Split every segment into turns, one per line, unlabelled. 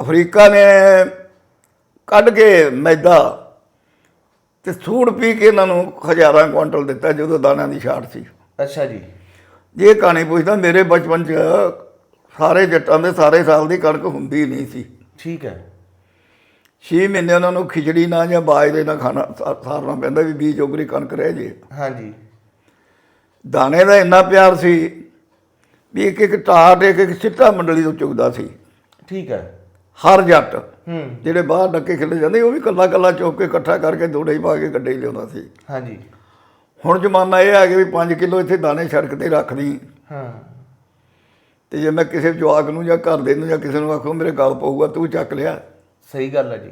Africa ਨੇ ਕੱਢ ਕੇ ਮੈਦਾ ਤੇ ਸੂੜ ਪੀ ਕੇ ਇਹਨਾਂ ਨੂੰ ਹਜ਼ਾਰਾਂ ਕੁਇੰਟਲ ਦਿੱਤਾ ਜਦੋਂ ਦਾਣਿਆਂ ਦੀ ਛਾਟ ਸੀ।
ਅੱਛਾ ਜੀ।
ਜੇ ਕਹਾਣੀ ਪੁੱਛਦਾ ਮੇਰੇ ਬਚਪਨ 'ਚ ਸਾਰੇ ਜੱਟਾਂ ਦੇ ਸਾਰੇ ਸਾਲ ਦੀ ਕਣਕ ਹੁੰਦੀ ਨਹੀਂ ਸੀ।
ਠੀਕ ਹੈ।
6 ਮਹੀਨੇ ਉਹਨਾਂ ਨੂੰ ਖਿਚੜੀ ਨਾ ਜਾਂ ਬਾਜਰੇ ਨਾਲ ਖਾਣਾ ਸਾ- ਸਾਰਨਾ ਪੈਂਦਾ ਵੀ ਬੀਜ ਉਗਰੀ ਕਣਕ ਰਹਿ ਜੇ।
ਹਾਂਜੀ।
ਦਾਣੇ ਦਾ ਇੰਨਾ ਪਿਆਰ ਸੀ ਵੀ ਇੱਕ ਇੱਕ ਟਾਟ ਇੱਕ ਇੱਕ ਸਿੱਟਾ ਮੰਡਲੀ ਤੋਂ ਚੁਗਦਾ ਸੀ।
ਠੀਕ ਹੈ।
ਹਰ ਜੱਟ ਜਿਹੜੇ ਬਾਹਰ ਡੱਕੇ ਖਿਲੇ ਜਾਂਦੇ ਉਹ ਵੀ ਕੱਲਾ ਕੱਲਾ ਚੁੱਕ ਕੇ ਇਕੱਠਾ ਕਰਕੇ ਦੋੜੇ ਹੀ ਪਾ ਕੇ ਗੱਡੇ ਹੀ ਲਿਆਉਂਦਾ ਸੀ।
ਹਾਂਜੀ।
ਹੁਣ ਜ਼ਮਾਨਾ ਇਹ ਆ ਕਿ ਵੀ 5 ਕਿਲੋ ਇੱਥੇ ਦਾਣੇ ਸੜਕ ਤੇ ਰੱਖ ਲਈ
ਹਾਂ।
ਤੇ ਜੇ ਮੈਂ ਕਿਸੇ ਜਵਾਕ ਨੂੰ ਜਾਂ ਘਰ ਦੇ ਨੂੰ ਜਾਂ ਕਿਸੇ ਨੂੰ ਆਖੋ ਮੇਰੇ ਗਲ ਪਊਗਾ ਤੂੰ ਚੱਕ ਲਿਆ।
ਸਹੀ ਗੱਲ ਹੈ ਜੀ।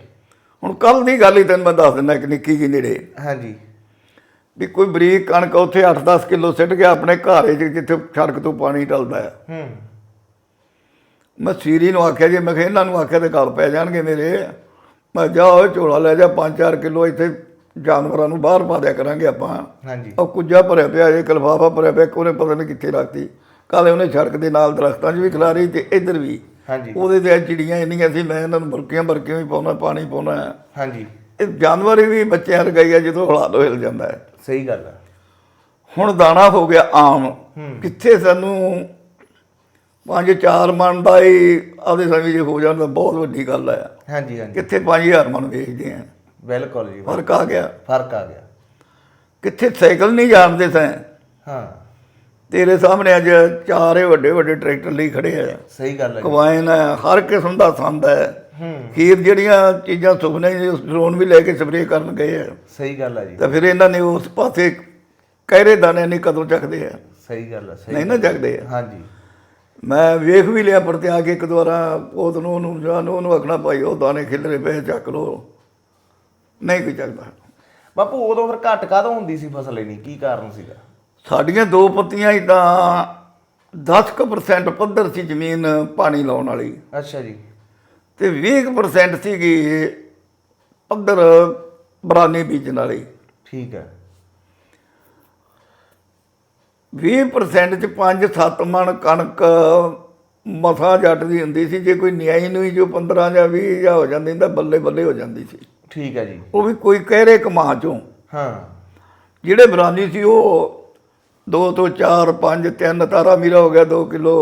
ਹੁਣ ਕੱਲ ਦੀ ਗੱਲ ਹੀ ਤੈਨੂੰ ਮੈਂ ਦੱਸ ਦਿੰਦਾ ਇੱਕ ਨਿੱਕੀ ਜਿਹੀ ਨੇੜੇ।
ਹਾਂਜੀ।
ਵੀ ਕੋਈ ਬਰੀਕ ਕਣਕ ਉੱਥੇ 8-10 ਕਿਲੋ ਸਿੱਟ ਗਿਆ ਆਪਣੇ ਘਾਰੇ ਜਿੱਥੇ ਸੜਕ ਤੋਂ ਪਾਣੀ ਢਲਦਾ ਹੈ।
ਹੂੰ।
ਮੈਂ ਸੀਰੀ ਨੂੰ ਆਖਿਆ ਜੇ ਮੈਂ ਕਿਹਾ ਇਹਨਾਂ ਨੂੰ ਆਖਿਆ ਤੇ ਗਲ ਪੈ ਜਾਣਗੇ ਮੇਰੇ। ਮੈਂ ਜਾ ਉਹ ਝੋਲਾ ਲੈ ਜਾ 5-4 ਕਿਲੋ ਇੱਥੇ ਜਾਨਵਰਾਂ ਨੂੰ ਬਾਹਰ ਪਾ ਦਿਆ ਕਰਾਂਗੇ ਆਪਾਂ।
ਹਾਂਜੀ।
ਉਹ ਕੁੱਜਾ ਭਰਿਆ ਪਿਆ ਇਹ ਕਲਫਾਫਾ ਭਰਿਆ ਪਿਆ ਕੋਨੇ ਪਤਾ ਨਹੀਂ ਕਿੱਥੇ ਰੱਖਤੀ। ਕਾਲੇ ਉਹਨੇ ਸੜਕ ਦੇ ਨਾਲ ਦਰਖਤਾਂ 'ਚ ਵੀ ਖਿਲਾਰੀ ਤੇ ਇੱਧਰ ਵੀ।
ਹਾਂਜੀ।
ਉਹਦੇ ਤੇ ਚਿੜੀਆਂ ਇੰਨੀਆਂ ਸੀ ਮੈਂ ਇਹਨਾਂ ਨੂੰ ਬੁਰਕੀਆਂ ਬਰਕੀਆਂ ਵੀ ਪਾਉਣਾ ਪਾਣੀ ਪਾਉਣਾ।
ਹਾਂਜੀ।
ਇਹ ਜਾਨਵਰ ਵੀ ਬੱਚਿਆਂ ਰਗਾਈ ਆ ਜਦੋਂ ਹਲਾ ਦੋ ਹਿਲ ਜਾਂਦਾ ਹੈ।
ਸਹੀ ਗੱਲ ਹੈ
ਹੁਣ ਦਾਣਾ ਹੋ ਗਿਆ ਆਮ। ਕਿੱਥੇ ਸਾਨੂੰ ਪੰਜ ਚਾਰ ਮਣ ਦਾ ਹੀ ਆਦੇ ਸਮੇਂ ਜੇ ਹੋ ਜਾਂਦਾ ਬਹੁਤ ਵੱਡੀ ਗੱਲ ਹੈ
ਹਾਂਜੀ ਹਾਂਜੀ।
ਕਿੱਥੇ 5000 ਮਣ ਵੇਚਦੇ ਆ।
ਬਿਲਕੁਲ ਜੀ
ਫ਼ਰਕ ਆ ਗਿਆ।
ਫ਼ਰਕ ਆ ਗਿਆ।
ਕਿੱਥੇ ਸਾਈਕਲ ਨਹੀਂ ਜਾਣਦੇ ਸੈਂ।
ਹਾਂ।
ਤੇਰੇ ਸਾਹਮਣੇ ਅੱਜ ਚਾਰੇ ਵੱਡੇ ਵੱਡੇ ਟਰੈਕਟਰ ਲਈ ਖੜੇ ਆ।
ਸਹੀ ਗੱਲ ਹੈ।
ਕਵਾਇਨ ਹੈ ਹਰ ਕਿਸਮ ਦਾ ਸੰਦ ਹੈ
ਹੂੰ।
ਖੀਰ ਜਿਹੜੀਆਂ ਚੀਜ਼ਾਂ ਸੁਪਨੇ ਉਸ ਡਰੋਨ ਵੀ ਲੈ ਕੇ ਸਪਰੇਅ ਕਰਨ ਗਏ ਆ।
ਸਹੀ ਗੱਲ ਹੈ ਜੀ।
ਤਾਂ ਫਿਰ ਇਹਨਾਂ ਨੇ ਉਸ ਪਾਸੇ ਕਹਿਰੇ ਦਾਣੇ ਨਹੀਂ ਕਦੋਂ ਚੱਕਦੇ ਆ।
ਸਹੀ ਗੱਲ ਹੈ ਸਹੀ
ਨਹੀਂ ਨਾ ਚੱਕਦੇ ਆ।
ਹਾਂਜੀ।
ਮੈਂ ਵੇਖ ਵੀ ਲਿਆ ਪਰਤੇ ਆ ਕੇ ਇੱਕ ਦੁਆਰਾ ਉਹ ਨੂੰ ਉਹਨੂੰ ਜਾਨ ਉਹਨੂੰ ਆਖਣਾ ਭਾਈ ਉਹ ਦਾਣੇ ਖਿਲਰੇ ਪਏ ਚੱਕ ਲੋ ਨਹੀਂ ਕੋਈ ਚੱਕਦਾ।
ਬਾਪੂ ਉਦੋਂ ਫਿਰ ਘੱਟ ਕਾਦੋਂ ਹੁੰਦੀ ਸੀ ਫਸਲ ਇਨੀ? ਕੀ ਕਾਰਨ ਸੀਗਾ?
ਸਾਡੀਆਂ ਦੋ ਪੱਤੀਆਂ ਹੀ ਤਾਂ 10% ਪੱਧਰ ਸੀ ਜ਼ਮੀਨ ਪਾਣੀ ਲਾਉਣ ਵਾਲੀ।
ਅੱਛਾ ਜੀ।
ਤੇ 20% ਸੀਗੀ ਪੱਧਰ ਬਰਾਨੀ ਬੀਜਣ ਵਾਲੀ।
ਠੀਕ ਹੈ।
20% ਚ 5-7 ਮਣ ਕਣਕ ਮਸਾ ਜੱਟ ਦੀ ਹੁੰਦੀ ਸੀ। ਜੇ ਕੋਈ ਨਿਆਈ ਨੂੰ ਜੋ 15 ਜਾਂ 20 ਜਾਂ ਹੋ ਜਾਂਦੀ ਤਾਂ ਬੱਲੇ ਬੱਲੇ ਹੋ ਜਾਂਦੀ ਸੀ।
ਠੀਕ ਹੈ ਜੀ।
ਉਹ ਵੀ ਕੋਈ ਕਹਿਰੇ ਕਮਾ ਚੋਂ।
ਹਾਂ।
ਜਿਹੜੇ ਬਰਾਨੀ ਸੀ ਉਹ 2 ਤੋਂ 4 5 3 ਤਾਰਾ ਮੀਰਾ ਹੋ ਗਿਆ 2 ਕਿਲੋ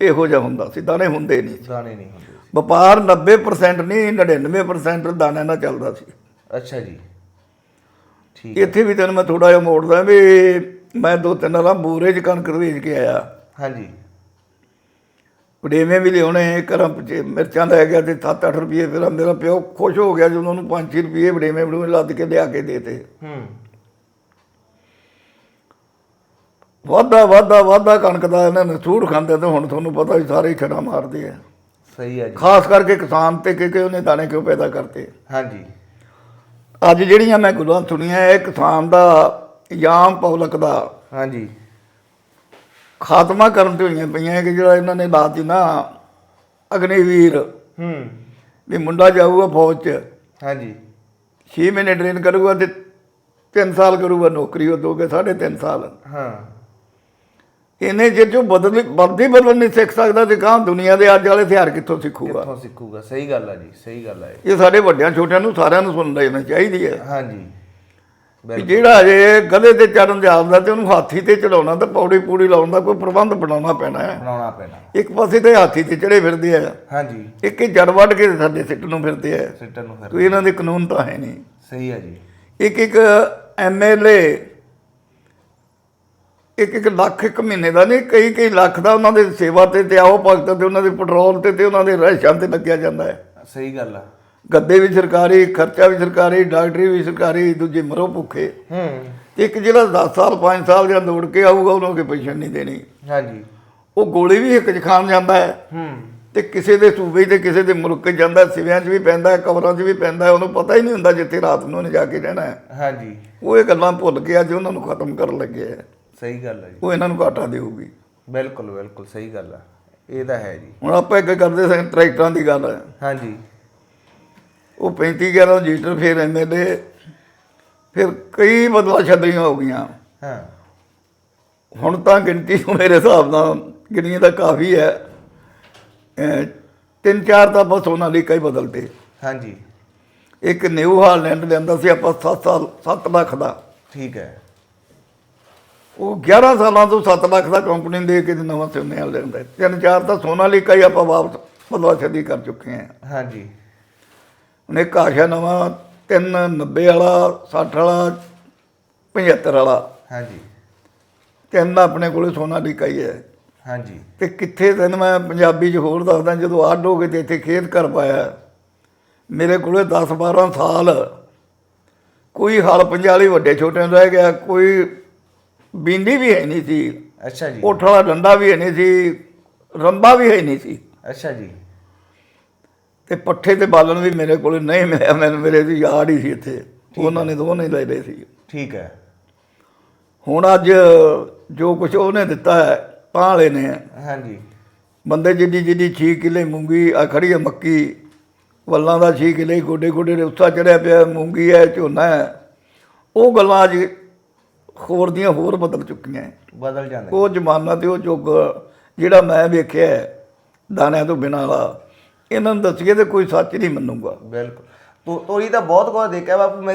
ਇਹੋ ਜਿਹਾ ਹੁੰਦਾ ਸੀ। ਦਾਣੇ ਹੁੰਦੇ ਨਹੀਂ।
ਦਾਣੇ ਨਹੀਂ ਹੁੰਦੇ
ਵਪਾਰ 90% ਨਹੀਂ 99% ਦਾਣੇ ਨਾਲ ਚੱਲਦਾ ਸੀ।
ਅੱਛਾ ਜੀ। ਠੀਕ
ਇੱਥੇ ਵੀ ਤੈਨੂੰ ਮੈਂ ਥੋੜਾ ਜਿਹਾ ਮੋੜਦਾ ਵੀ ਮੈਂ ਦੋ ਤਿੰਨ ਵਾਰ ਬੂਰੇ ਚ ਕਣਕ ਵੇਚ ਕੇ ਆਇਆ।
ਹਾਂਜੀ।
ਵਡੇਵੇਂ ਵੀ ਲਿਆਉਣੇ ਕਰਮ ਚ ਮਿਰਚਾਂ ਲੈ ਗਿਆ ਤੇ 7-8 ਰੁਪਏ ਫਿਰ ਮੇਰਾ ਪਿਓ ਖੁਸ਼ ਹੋ ਗਿਆ ਜਦੋਂ ਉਹਨੂੰ 5-6 ਰੁਪਏ ਵਡੇਵੇਂ ਵਡੂਵੇਂ ਲੱਦ ਕੇ ਲਿਆ ਕੇ ਦੇਤੇ।
ਹੂੰ।
ਵਾਧਾ ਵਾਧਾ ਵਾਧਾ ਕਣਕ ਦਾ ਇਹਨਾਂ ਨੇ ਸੂੜ ਖਾਂਦੇ ਤੇ ਹੁਣ ਤੁਹਾਨੂੰ ਪਤਾ ਵੀ ਸਾਰੇ ਹੀ ਛੜਾ ਮਾਰਦੇ ਆ।
ਸਹੀ ਹੈ ਜੀ।
ਖਾਸ ਕਰਕੇ ਕਿਸਾਨ ਤੇ ਕਿ ਕਿ ਉਹਨੇ ਦਾਣੇ ਕਿਉਂ ਪੈਦਾ ਕਰਤੇ?
ਹਾਂਜੀ।
ਅੱਜ ਜਿਹੜੀਆਂ ਮੈਂ ਗੱਲਾਂ ਸੁਣੀਆਂ ਇਹ ਕਿਸਾਨ ਦਾ ਯਾਮ ਪਬਲਿਕ ਦਾ।
ਹਾਂਜੀ।
ਖਾਤਮਾ ਕਰਨ ਤੇ ਹੋਈਆਂ ਪਈਆਂ ਕਿ ਜਿਹੜਾ ਇਹਨਾਂ ਨੇ ਲਾਤੀ ਨਾ ਅਗਨੀਵੀਰ।
ਹੂੰ।
ਵੀ ਮੁੰਡਾ ਜਾਊਗਾ ਫੌਜ 'ਚ।
ਹਾਂਜੀ।
6 ਮਹੀਨੇ ਟ੍ਰੇਨ ਕਰੂਗਾ ਤੇ 3 ਸਾਲ ਕਰੂਗਾ ਨੌਕਰੀ ਉਹ ਦੋਗੇ 3.5 ਸਾਲ।
ਹਾਂ।
ਇਹਨੇ ਜੇ ਜੋ ਬਦਲ ਬਦਲੀ ਬਦਲ ਨਹੀਂ ਸਿੱਖ ਸਕਦਾ ਤੇ ਕਾਂ ਦੁਨੀਆ ਦੇ ਅੱਜ ਵਾਲੇ ਹਥਿਆਰ ਕਿੱਥੋਂ ਸਿੱਖੂਗਾ?
ਕਿੱਥੋਂ ਸਿੱਖੂਗਾ? ਸਹੀ ਗੱਲ ਹੈ ਜੀ ਸਹੀ ਗੱਲ ਹੈ
ਇਹ। ਸਾਡੇ ਵੱਡਿਆਂ ਛੋਟਿਆਂ ਨੂੰ ਸਾਰਿਆਂ ਨੂੰ ਸੁਣ ਲੈਣਾ ਚਾਹੀਦੀ ਹੈ।
ਹਾਂਜੀ।
ਵੀ ਜਿਹੜਾ ਜੇ ਗਧੇ ਤੇ ਚੜਨ ਜਾਂਦਾ ਤੇ ਉਹਨੂੰ ਹਾਥੀ ਤੇ ਚੜਾਉਣਾ ਤਾਂ ਪੌੜੀ ਪੂੜੀ ਲਾਉਣ ਦਾ ਕੋਈ ਪ੍ਰਬੰਧ ਬਣਾਉਣਾ ਪੈਣਾ ਹੈ।
ਬਣਾਉਣਾ ਪੈਣਾ।
ਇੱਕ ਪਾਸੇ ਤੇ ਹਾਥੀ ਤੇ ਚੜੇ ਫਿਰਦੇ ਆ।
ਹਾਂਜੀ।
ਇੱਕ ਹੀ ਜੜ ਵੱਢ ਕੇ ਸਾਡੇ ਸਿੱਟ ਨੂੰ ਫਿਰਦੇ ਆ।
ਸਿੱਟਰ ਨੂੰ ਫਿਰ
ਕੋਈ ਇਹਨਾਂ ਦੇ ਕਾਨੂੰਨ ਤਾਂ ਹੈ ਨਹੀਂ।
ਸਹੀ ਹੈ ਜੀ।
ਇੱਕ ਇੱਕ ਐਮਐਲਏ ਇੱਕ ਇੱਕ ਲੱਖ ਇੱਕ ਮਹੀਨੇ ਦਾ ਨਹੀਂ ਕਈ ਕਈ ਲੱਖ ਦਾ ਉਹਨਾਂ ਦੇ ਸੇਵਾ ਤੇ ਤੇ ਆਓ ਭਗਤ ਤੇ ਉਹਨਾਂ ਦੇ ਪੈਟਰੋਲ ਤੇ ਤੇ ਉਹਨਾਂ ਦੇ ਰਹਿਸ਼ਾਂ ਤੇ ਲੱਗਿਆ ਜਾਂਦਾ ਹੈ।
ਸਹੀ ਗੱਲ ਆ।
ਗੱਦੇ ਵੀ ਸਰਕਾਰੀ ਖਰਚਾ ਵੀ ਸਰਕਾਰੀ ਡਾਕਟਰੀ ਵੀ ਸਰਕਾਰੀ ਦੂਜੇ ਮਰੋ ਭੁੱਖੇ।
ਹੂੰ।
ਇੱਕ ਜਿਹੜਾ 10 ਸਾਲ 5 ਸਾਲ ਜਾਂ ਦੌੜ ਕੇ ਆਊਗਾ ਉਹਨੂੰ ਕੋਈ ਪੈਨਸ਼ਨ ਨਹੀਂ ਦੇਣੀ।
ਹਾਂਜੀ।
ਉਹ ਗੋਲੀ ਵੀ ਇੱਕ ਚ ਖਾਣ ਜਾਂਦਾ ਹੈ।
ਹੂੰ।
ਤੇ ਕਿਸੇ ਦੇ ਸੂਬੇ ਤੇ ਕਿਸੇ ਦੇ ਮੁਲਕ ਜਾਂਦਾ ਸਿਵਿਆਂ 'ਚ ਵੀ ਪੈਂਦਾ ਹੈ, ਕਬਰਾਂ 'ਚ ਵੀ ਪੈਂਦਾ ਉਹਨੂੰ ਪਤਾ ਹੀ ਨਹੀਂ ਹੁੰਦਾ ਜਿੱਥੇ ਰਾਤ ਨੂੰ ਉਹਨੇ ਜਾ ਕੇ ਰਹਿਣਾ ਹੈ।
ਹਾਂਜੀ।
ਉਹ ਇਹ ਗੱਲਾਂ ਭੁੱਲ ਕੇ ਅੱਜ ਉਹਨਾਂ ਨੂੰ ਖਤਮ ਕਰਨ ਲੱਗੇ ਹੈ।
ਸਹੀ ਗੱਲ ਹੈ ਜੀ।
ਉਹ ਇਹਨਾਂ ਨੂੰ ਘਾਟਾ ਦੇਊਗੀ।
ਬਿਲਕੁਲ ਬਿਲਕੁਲ ਸਹੀ ਗੱਲ ਆ। ਇਹ ਤਾਂ ਹੈ ਜੀ।
ਹੁਣ ਆਪਾਂ ਇੱਕ ਕਰਦੇ ਸਾਂ ਟਰੈਕਟਰਾਂ ਦੀ ਗੱਲ
ਹਾਂਜੀ।
ਉਹ 35 11 ਲੀਟਰ ਫਿਰ ਐਮਐਲਏ ਫਿਰ ਕਈ ਬਦਲਾ ਛੱਡੀਆਂ ਹੋ ਗਈਆਂ।
ਹਾਂ।
ਹੁਣ ਤਾਂ ਗਿਣਤੀ ਮੇਰੇ ਹਿਸਾਬ ਨਾਲ ਗਿਣੀਆਂ ਤਾਂ ਕਾਫੀ ਹੈ। ਤਿੰਨ ਚਾਰ ਤਾਂ ਬਸ ਉਹਨਾਂ ਲਈ ਕਈ ਬਦਲਤੇ।
ਹਾਂਜੀ।
ਇੱਕ ਨਿਊ ਹਾਲੈਂਡ ਲੈਂਦਾ ਸੀ ਆਪਾਂ 7 ਸਾਲ 7 ਲੱਖ ਦਾ।
ਠੀਕ ਹੈ।
ਉਹ 11 ਸਾਲਾਂ ਤੋਂ 7 ਲੱਖ ਦਾ ਕੰਪਨੀ ਦੇ ਕੇ ਨਵਾਂ ਸੋਨੇ ਲੈਂਦਾ ਤਿੰਨ ਚਾਰ ਤਾਂ ਸੋਨਾ ਲਈ ਕਈ ਆਪਾਂ ਵਾਪਸ ਬਦਲਾ ਛੱਡੀ ਕਰ ਚੁੱਕੇ ਹਾਂ।
ਹਾਂਜੀ।
ਉਹਨੇ ਕਾਸ਼ਾ ਨਵਾਂ 390 ਵਾਲਾ 60 ਵਾਲਾ 75 ਵਾਲਾ।
ਹਾਂਜੀ।
ਤਿੰਨ ਆਪਣੇ ਕੋਲੇ ਸੋਨਾ ਲਈ ਕਈ ਹੈ।
ਹਾਂਜੀ।
ਤੇ ਕਿੱਥੇ ਤੈਨੂੰ ਮੈਂ ਪੰਜਾਬੀ 'ਚ ਹੋਰ ਦੱਸਦਾ ਜਦੋਂ ਅੱਡ ਹੋ ਕੇ ਤੇ ਇੱਥੇ ਖੇਤ ਕਰ ਪਾਇਆ ਮੇਰੇ ਕੋਲੇ 10 12 ਸਾਲ ਕੋਈ ਹਲ ਪੰਜਾਲੀ ਵੱਡੇ ਛੋਟੇ ਰਹਿ ਗਿਆ ਕੋਈ ਬਿੰਦੀ ਵੀ ਹੈ ਨਹੀਂ ਸੀ।
ਅੱਛਾ ਜੀ।
ਕੋਠ ਵਾਲਾ ਡੰਡਾ ਵੀ ਹੈ ਨਹੀਂ ਸੀ ਰੰਬਾ ਵੀ ਹੈ ਨਹੀਂ ਸੀ।
ਅੱਛਾ ਜੀ।
ਤੇ ਪੱਠੇ ਤੇ ਬਾਲਣ ਵੀ ਮੇਰੇ ਕੋਲੇ ਨਹੀਂ ਮਿਲਿਆ ਮੈਨੂੰ ਮੇਰੇ ਦੀ ਯਾਦ ਹੀ ਸੀ ਇੱਥੇ। ਉਹਨਾਂ ਨੇ ਦੋਨੇ ਲੈ ਲਏ ਸੀ।
ਠੀਕ ਹੈ।
ਹੁਣ ਅੱਜ ਜੋ ਕੁਝ ਉਹਨੇ ਦਿੱਤਾ ਹੈ ਤਾਂ ਵਾਲੇ ਨੇ।
ਹਾਂਜੀ।
ਬੰਦੇ ਜਿੱਡੀ ਜਿੱਡੀ 6 ਕਿੱਲੇ ਮੂੰਗੀ ਆ ਖੜੀ ਹੈ ਮੱਕੀ ਵੱਲਾਂ ਦਾ 6 ਕਿੱਲੇ ਗੋਡੇ ਗੋਡੇ ਦੇ ਉੱਤਾ ਚੜਿਆ ਪਿਆ ਮੂੰਗੀ ਹੈ ਝੋਨਾ ਹੈ। ਉਹ ਗੱਲਾਂ ਅੱਜ ਹੋਰ ਦੀਆਂ ਹੋਰ ਬਦਲ ਚੁੱਕੀਆਂ।
ਬਦਲ ਜਾਂਦੇ
ਉਹ ਜ਼ਮਾਨਾ ਤੇ ਉਹ ਯੁੱਗ ਜਿਹੜਾ ਮੈਂ ਵੇਖਿਆ ਦਾਣਿਆਂ ਤੋਂ ਬਿਨਾਂ ਵਾਲਾ। ਇਹਨਾਂ ਨੂੰ ਦੱਸੀਏ ਤੇ ਕੋਈ ਸੱਚ ਨਹੀਂ ਮੰਨੂਗਾ।
ਬਿਲਕੁਲ। ਤੋ ਤੋਰੀ ਤਾਂ ਬਹੁਤ ਕੁਝ ਦੇਖਿਆ ਬਾਪੂ ਮੇਰੇ